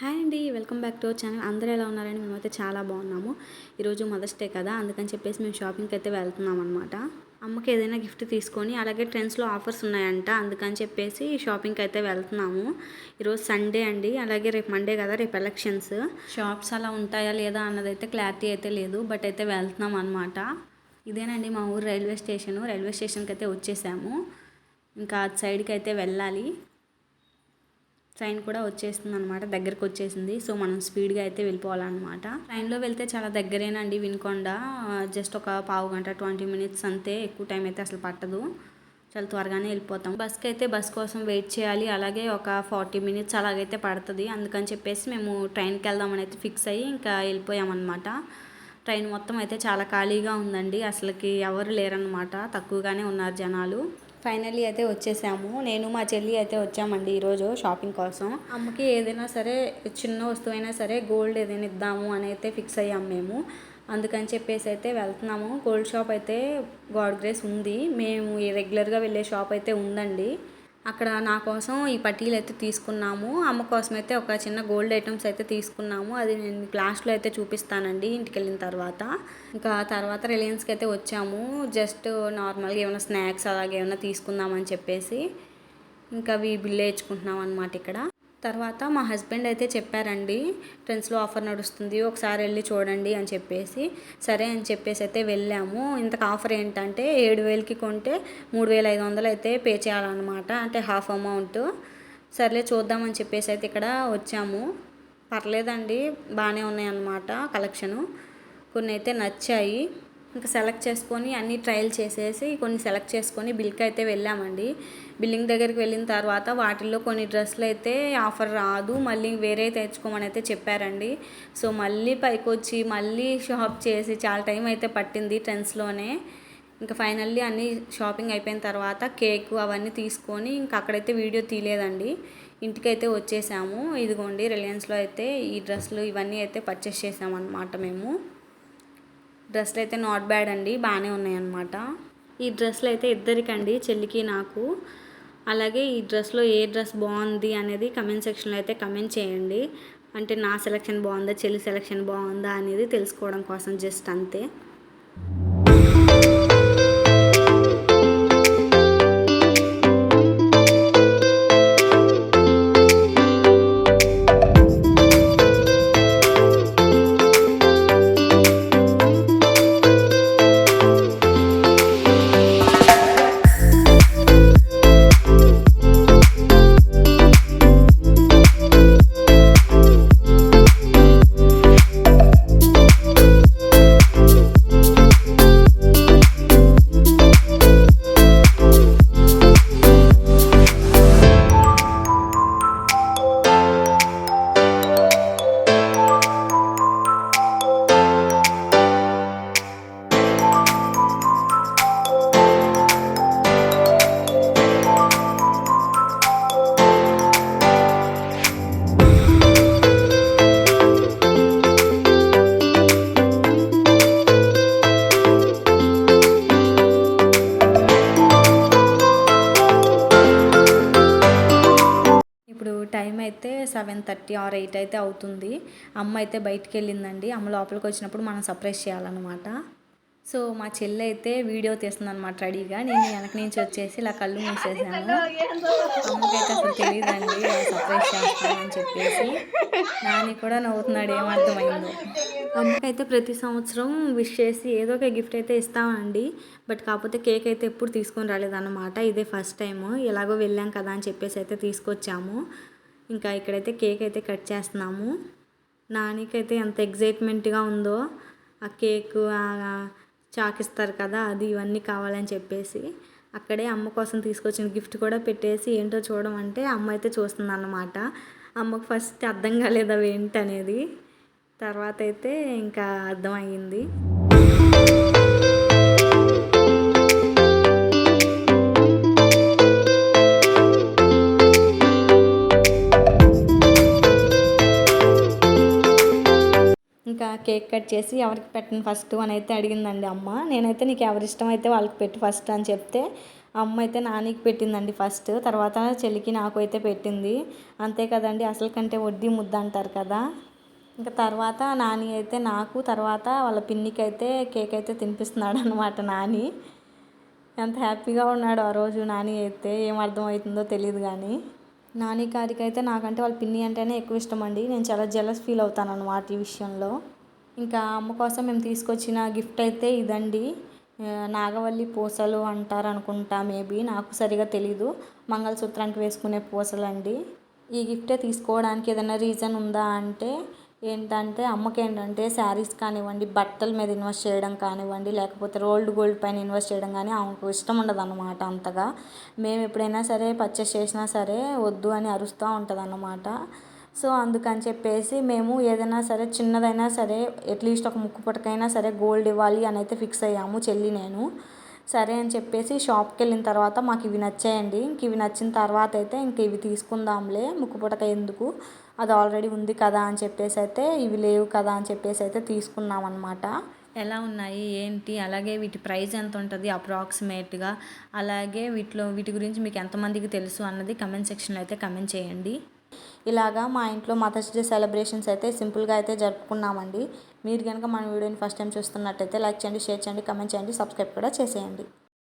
Hi అండి welcome back to our channel. అందరూ ఎలా ఉన్నారని మేమైతే చాలా బాగున్నాము. ఈరోజు మదర్స్ డే కదా అందుకని చెప్పేసి మేము షాపింగ్కి అయితే వెళ్తున్నాం అనమాట అమ్మకి ఏదైనా గిఫ్ట్ తీసుకొని అలాగే ట్రెండ్స్లో ఆఫర్స్ ఉన్నాయంట అందుకని చెప్పేసి షాపింగ్కి అయితే వెళ్తున్నాము. ఈరోజు సండే అండి అలాగే రేపు మండే కదా రేపు ఎలక్షన్స్. షాప్స్ అలా ఉంటాయా లేదా అన్నదైతే క్లారిటీ అయితే లేదు బట్ అయితే వెళ్తున్నాం అనమాట ఇదేనండి మా ఊరు రైల్వే స్టేషను. రైల్వే స్టేషన్కి అయితే వచ్చేసాము. ఇంకా అటు సైడ్కి అయితే వెళ్ళాలి. ట్రైన్ కూడా వచ్చేస్తుంది అనమాట దగ్గరకు వచ్చేసింది. సో మనం స్పీడ్గా అయితే వెళ్ళిపోవాలన్నమాట. ట్రైన్లో వెళ్తే చాలా దగ్గరేనండి వినుకొండ. జస్ట్ ఒక పావు గంట ట్వంటీ మినిట్స్ అంతే ఎక్కువ టైం అయితే అసలు పట్టదు. చాలా త్వరగానే వెళ్ళిపోతాం. బస్కి అయితే బస్ కోసం వెయిట్ చేయాలి. అలాగే ఒక ఫార్టీ మినిట్స్ అలాగైతే పడుతుంది. అందుకని చెప్పేసి మేము ట్రైన్కి వెళ్దామని అయితే ఫిక్స్ అయ్యి ఇంకా వెళ్ళిపోయామన్నమాట. ట్రైన్ మొత్తం అయితే చాలా ఖాళీగా ఉందండి. అసలుకి ఎవరు లేరనమాట తక్కువగానే ఉన్నారు జనాలు. ఫైనల్లీ అయితే వచ్చేసాము. నేను మా చెల్లి అయితే వచ్చామండి ఈరోజు షాపింగ్ కోసం. అమ్మకి ఏదైనా సరే చిన్న వస్తువైనా సరే గోల్డ్ ఏదైనా ఇద్దాము అని అయితే ఫిక్స్ అయ్యాము మేము. అందుకని చెప్పేసి అయితే వెళ్తున్నాము. గోల్డ్ షాప్ అయితే గాడ్ గ్రేస్ ఉంది. మేము ఈ రెగ్యులర్గా వెళ్ళే షాప్ అయితే ఉందండి. అక్కడ నా కోసం ఈ పట్టీలు అయితే తీసుకున్నాము. అమ్మ కోసం అయితే ఒక చిన్న గోల్డ్ ఐటమ్స్ అయితే తీసుకున్నాము. అది నేను లాస్ట్లో అయితే చూపిస్తానండి ఇంటికి వెళ్ళిన తర్వాత. ఇంకా తర్వాత రిలయన్స్కి అయితే వచ్చాము. జస్ట్ నార్మల్గా ఏమైనా స్నాక్స్ అలాగే ఏమైనా తీసుకుందామని చెప్పేసి. ఇంకా అవి బిల్లు వేయించుకుంటున్నాం అనమాట ఇక్కడ. తర్వాత మా హస్బెండ్ అయితే చెప్పారండి ట్రెండ్స్లో ఆఫర్ నడుస్తుంది ఒకసారి వెళ్ళి చూడండి అని చెప్పేసి. సరే అని చెప్పేసి అయితే వెళ్ళాము. ఇంతకు ఆఫర్ ఏంటంటే ఏడు వేలకి కొంటే మూడు వేల ఐదు వందలు అయితే పే చేయాలన్నమాట అంటే హాఫ్ అమౌంట్. సర్లే చూద్దామని చెప్పేసి అయితే ఇక్కడ వచ్చాము. పర్లేదండి బాగానే ఉన్నాయన్నమాట కలెక్షను. కొన్ని అయితే నచ్చాయి. ఇంకా సెలెక్ట్ చేసుకొని అన్ని ట్రయల్ చేసేసి కొన్ని సెలెక్ట్ చేసుకొని బిల్కి అయితే వెళ్ళామండి. బిల్లింగ్ దగ్గరికి వెళ్ళిన తర్వాత వాటిల్లో కొన్ని డ్రెస్సులు అయితే ఆఫర్ రాదు. మళ్ళీ వేరే తెచ్చుకోమని అయితే చెప్పారండి. సో మళ్ళీ పైకి వచ్చి మళ్ళీ షాప్ చేసి చాలా టైం అయితే పట్టింది ట్రెండ్స్లోనే. ఇంకా ఫైనల్లీ అన్నీ షాపింగ్ అయిపోయిన తర్వాత కేక్ అవన్నీ తీసుకొని ఇంకా అక్కడైతే వీడియో తీయలేదండి. ఇంటికైతే వచ్చేసాము. ఇదిగోండి రిలయన్స్లో అయితే ఈ డ్రెస్సులు ఇవన్నీ అయితే పర్చేస్ చేసామన్నమాట మేము. డ్రెస్లు అయితే నాట్ బ్యాడ్ అండి బాగానే ఉన్నాయన్నమాట. ఈ డ్రెస్లు అయితే ఇద్దరికండి చెల్లికి నాకు. అలాగే ఈ డ్రెస్లో ఏ డ్రెస్ బాగుంది అనేది కమెంట్ సెక్షన్లో అయితే కమెంట్ చేయండి. అంటే నా సెలెక్షన్ బాగుందా చెల్లి సెలెక్షన్ బాగుందా అనేది తెలుసుకోవడం కోసం జస్ట్ అంతే. సెవెన్ థర్టీ ఆర్ ఎయిట్ అయితే అవుతుంది. అమ్మ అయితే బయటికి వెళ్ళిందండి అమ్మ లోపలికి వచ్చినప్పుడు మనం సర్ప్రైజ్ చేయాలన్నమాట. సో మా చెల్లి అయితే వీడియో తీస్తుంది అనమాట రెడీగా. నేను వెనక నుంచి వచ్చేసి ఇలా కళ్ళు మూసేసాను. అమ్మకైతే అసలు తెలియదండి సర్ప్రైజ్ చేస్తానని చెప్పేసి. నాని కూడా నవ్వుతున్నాడు ఏమర్థమైందో. అమ్మకైతే ప్రతి సంవత్సరం విష్ చేసి ఏదో ఒక గిఫ్ట్ అయితే ఇస్తామండి. బట్ కాకపోతే కేక్ అయితే ఎప్పుడు తీసుకొని రాలేదన్నమాట. ఇదే ఫస్ట్ టైం ఎలాగో వెళ్ళాం కదా అని చెప్పేసి అయితే తీసుకొచ్చాము. ఇంకా ఇక్కడైతే కేక్ అయితే కట్ చేస్తున్నాము. నానికైతే ఎంత ఎగ్జైట్మెంట్గా ఉందో ఆ కేక్ చాక్ ఇస్తారు కదా అది ఇవన్నీ కావాలని చెప్పేసి అక్కడే అమ్మ కోసం తీసుకొచ్చిన గిఫ్ట్ కూడా పెట్టేసి ఏంటో చూడడం అంటే అమ్మ అయితే చూస్తుంది అన్నమాట అమ్మకు ఫస్ట్ అర్థం కాలేదు అవి ఏంటనేది. తర్వాత అయితే ఇంకా అర్థమైంది ఇంకా కేక్ కట్ చేసి ఎవరికి పెట్టను ఫస్ట్ అని అయితే అడిగిందండి అమ్మ. నేనైతే నీకు ఎవరి ఇష్టం అయితే వాళ్ళకి పెట్టి ఫస్ట్ అని చెప్తే అమ్మ అయితే నానికి పెట్టిందండి ఫస్ట్. తర్వాత చెల్లికి నాకు అయితే పెట్టింది. అంతే కదండి అసలు కంటే వడ్డీ ముద్ద అంటారు కదా. ఇంకా తర్వాత నాని అయితే నాకు తర్వాత వాళ్ళ పిన్నికి అయితే కేక్ అయితే తినిపిస్తున్నాడు అనమాట నాని. ఎంత హ్యాపీగా ఉన్నాడు ఆ రోజు నాని అయితే. ఏం అర్థమవుతుందో తెలియదు కానీ. నాని గారికి అయితే నాకంటే వాళ్ళ పిన్ని అంటేనే ఎక్కువ ఇష్టం అండి నేను చాలా జెలస్ ఫీల్ అవుతాను అనమాట ఈ విషయంలో. ఇంకా అమ్మ కోసం మేము తీసుకొచ్చిన గిఫ్ట్ అయితే ఇదండి. నాగవల్లి పూసలు అంటారు అనుకుంటా మేబీ నాకు సరిగా తెలీదు. మంగళసూత్రానికి వేసుకునే పూసలు అండి ఈ గిఫ్టే తీసుకోవడానికి ఏదైనా రీజన్ ఉందా అంటే ఏంటంటే అమ్మకి ఏంటంటే శారీస్ కానివ్వండి బట్టల మీద ఇన్వెస్ట్ చేయడం కానివ్వండి లేకపోతే రోల్డ్ గోల్డ్ పైన ఇన్వెస్ట్ చేయడం కానీ ఆమెకు ఇష్టం ఉండదు అన్నమాట అంతగా. మేము ఎప్పుడైనా సరే పర్చేస్ చేసినా సరే వద్దు అని అరుస్తూ ఉంటుంది అన్నమాట సో అందుకని చెప్పేసి మేము ఏదైనా సరే చిన్నదైనా సరే అట్లీస్ట్ ఒక ముక్కు పుటకైనా సరే గోల్డ్ ఇవ్వాలి అని అయితే ఫిక్స్ అయ్యాము చెల్లి నేను. సరే అని చెప్పేసి షాప్కి వెళ్ళిన తర్వాత మాకు ఇవి నచ్చాయండి. ఇంక ఇవి నచ్చిన తర్వాత అయితే ఇంక ఇవి తీసుకుందాంలే. ముక్కుపుటక ఎందుకు? అది ఆల్రెడీ ఉంది కదా అని చెప్పేసి అయితే ఇవి లేవు కదా అని చెప్పేసి అయితే తీసుకున్నాం అనమాట ఎలా ఉన్నాయి? ఏంటి? అలాగే వీటి ప్రైస్ ఎంత ఉంటుంది అప్రాక్సిమేట్గా? అలాగే వీటిలో వీటి గురించి మీకు ఎంతమందికి తెలుసు అన్నది కమెంట్ సెక్షన్లో అయితే కమెంట్ చేయండి. ఇలాగా మా ఇంట్లో మదర్స్ డే సెలబ్రేషన్స్ అయితే సింపుల్గా అయితే జరుపుకున్నామండి. మీరు కనుక మన వీడియోని ఫస్ట్ టైం చూస్తున్నట్టయితే లైక్ చేయండి షేర్ చేయండి కమెంట్ చేయండి సబ్స్క్రైబ్ కూడా చేసేయండి.